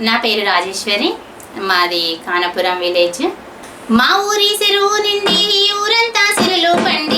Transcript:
నా పేరు రాజేశ్వరి. మాది కానపురం విలేజ్. మా ఊరి చెరువు నిండి ఊరంతా సిరులు పండి